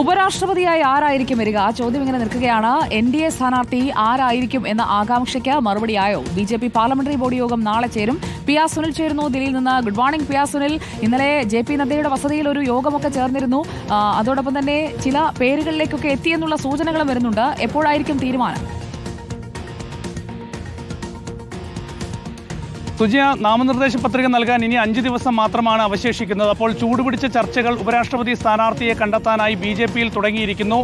ഉപരാഷ്ട്രപതിയായി ആരായിരിക്കും വരിക? ആ ചോദ്യം ഇങ്ങനെ നിൽക്കുകയാണ്. എൻ ഡി എ സ്ഥാനാർത്ഥി ആരായിരിക്കും എന്ന ആകാംക്ഷയ്ക്ക് മറുപടിയായോ B J P parliamentary board യോഗം നാളെ ചേരും. പി ആർ സുനിൽ ചേരുന്നു. ദില്ലിയിൽ നിന്ന് good morning P R Sunil. ഇന്നലെ ജെ പി നദ്ദയുടെ വസതിയിൽ ഒരു യോഗമൊക്കെ ചേർന്നിരുന്നു. അതോടൊപ്പം തന്നെ ചില പേരുകളിലേക്കൊക്കെ എത്തിയെന്നുള്ള സൂചനകളും വരുന്നുണ്ട്. എപ്പോഴായിരിക്കും തീരുമാനം? സുജിയ നാമനിർദ്ദേശ പത്രിക നൽകാൻ ഇനി അഞ്ച് ദിവസം മാത്രമാണ് അവശേഷിക്കുന്നത്. അപ്പോൾ ചൂടുപിടിച്ച ചർച്ചകൾ ഉപരാഷ്ട്രപതി സ്ഥാനാർത്ഥിയെ കണ്ടെത്താനായി ബി ജെ പിയിൽ തുടങ്ങിയിരിക്കുന്നു.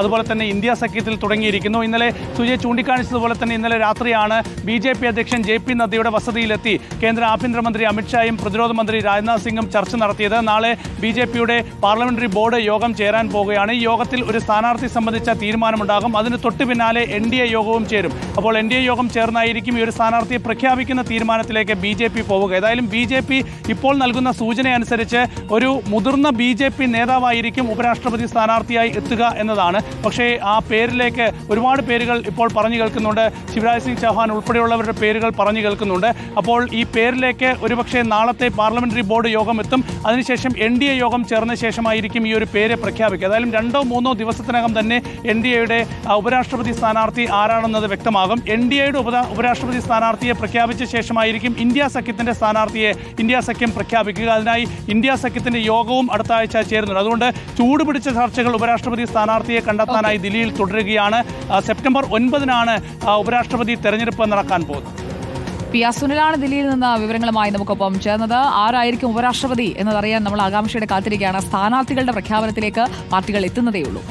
അതുപോലെ തന്നെ ഇന്ത്യ സഖ്യത്തിൽ തുടങ്ങിയിരിക്കുന്നു. ഇന്നലെ സുജയ ചൂണ്ടിക്കാണിച്ചതുപോലെ തന്നെ ഇന്നലെ രാത്രിയാണ് ബി ജെ പി അധ്യക്ഷൻ ജെ പി നദ്ദയുടെ വസതിയിലെത്തി കേന്ദ്ര ആഭ്യന്തരമന്ത്രി അമിത്ഷായും പ്രതിരോധ മന്ത്രി രാജ്നാഥ് സിംഗും ചർച്ച നടത്തിയത്. നാളെ ബി ജെ പിയുടെ പാർലമെന്ററി ബോർഡ് യോഗം ചേരാൻ പോവുകയാണ്. ഈ യോഗത്തിൽ ഒരു സ്ഥാനാർത്ഥി സംബന്ധിച്ച തീരുമാനമുണ്ടാകും. അതിന് തൊട്ടു പിന്നാലെ എൻ ഡി എ യോഗവും ചേരും. അപ്പോൾ എൻ ഡി എ യോഗം ചേർന്നായിരിക്കും ഈ ഒരു സ്ഥാനാർത്ഥിയെ പ്രഖ്യാപിക്കുന്ന തീരുമാനത്തിലേക്ക് ബി ജെ പി പോവുക. ഏതായാലും ബി ജെ പി ഇപ്പോൾ നൽകുന്ന സൂചനയനുസരിച്ച് ഒരു മുതിർന്ന ബി ജെ പി നേതാവായിരിക്കും ഉപരാഷ്ട്രപതി സ്ഥാനാർത്ഥിയായി എത്തുക എന്നതാണ്. പക്ഷേ ആ പേരിലേക്ക് ഒരുപാട് പേരുകൾ ഇപ്പോൾ പറഞ്ഞു കേൾക്കുന്നുണ്ട്. ശിവരാജ് സിംഗ് ചൗഹാൻ ഉൾപ്പെടെയുള്ളവരുടെ പേരുകൾ പറഞ്ഞു കേൾക്കുന്നുണ്ട്. അപ്പോൾ ഈ പേരിലേക്ക് ഒരുപക്ഷെ നാളത്തെ പാർലമെന്ററി ബോർഡ് യോഗം എത്തും. അതിനുശേഷം എൻ ഡി എ യോഗം ചേർന്ന ശേഷമായിരിക്കും ഈ ഒരു പേര് പ്രഖ്യാപിക്കുക. ഏതായാലും രണ്ടോ മൂന്നോ ദിവസത്തിനകം തന്നെ എൻ ഡി എയുടെ ഉപരാഷ്ട്രപതി സ്ഥാനാർത്ഥി ആരാണെന്നത് വ്യക്തമാകും. എൻ ഡി എയുടെ ഉപരാഷ്ട്രപതി സ്ഥാനാർത്ഥിയെ പ്രഖ്യാപിച്ച ശേഷമായിരിക്കും ഇന്ത്യ സഖ്യത്തിന്റെ സ്ഥാനാർത്ഥിയെ ഇന്ത്യ സഖ്യം പ്രഖ്യാപിക്കുക. അതിനായി ഇന്ത്യ സഖ്യത്തിന്റെ യോഗവും അടുത്ത ആഴ്ച ചേരുന്നുണ്ട്. അതുകൊണ്ട് ചൂടുപിടിച്ച ചർച്ചകൾ ഉപരാഷ്ട്രപതി സ്ഥാനാർത്ഥിയെ കണ്ടെത്താനായി ദില്ലിയിൽ തുടരുകയാണ്. സെപ്റ്റംബർ ഒൻപതിനാണ് ഉപരാഷ്ട്രപതി തെരഞ്ഞെടുപ്പ് നടക്കാൻ പോകുന്നത്. പി ആർ സുനിലാണ് ദില്ലിയിൽ നിന്ന് വിവരങ്ങളുമായി നമുക്കൊപ്പം ചേർന്നത്. ആരായിരിക്കും ഉപരാഷ്ട്രപതി എന്നതറിയാൻ നമ്മൾ ആകാംക്ഷയുടെ കാത്തിരിക്കുകയാണ്. സ്ഥാനാർത്ഥികളുടെ പ്രഖ്യാപനത്തിലേക്ക് പാർട്ടികൾ എത്തുന്നതേയുള്ളൂ.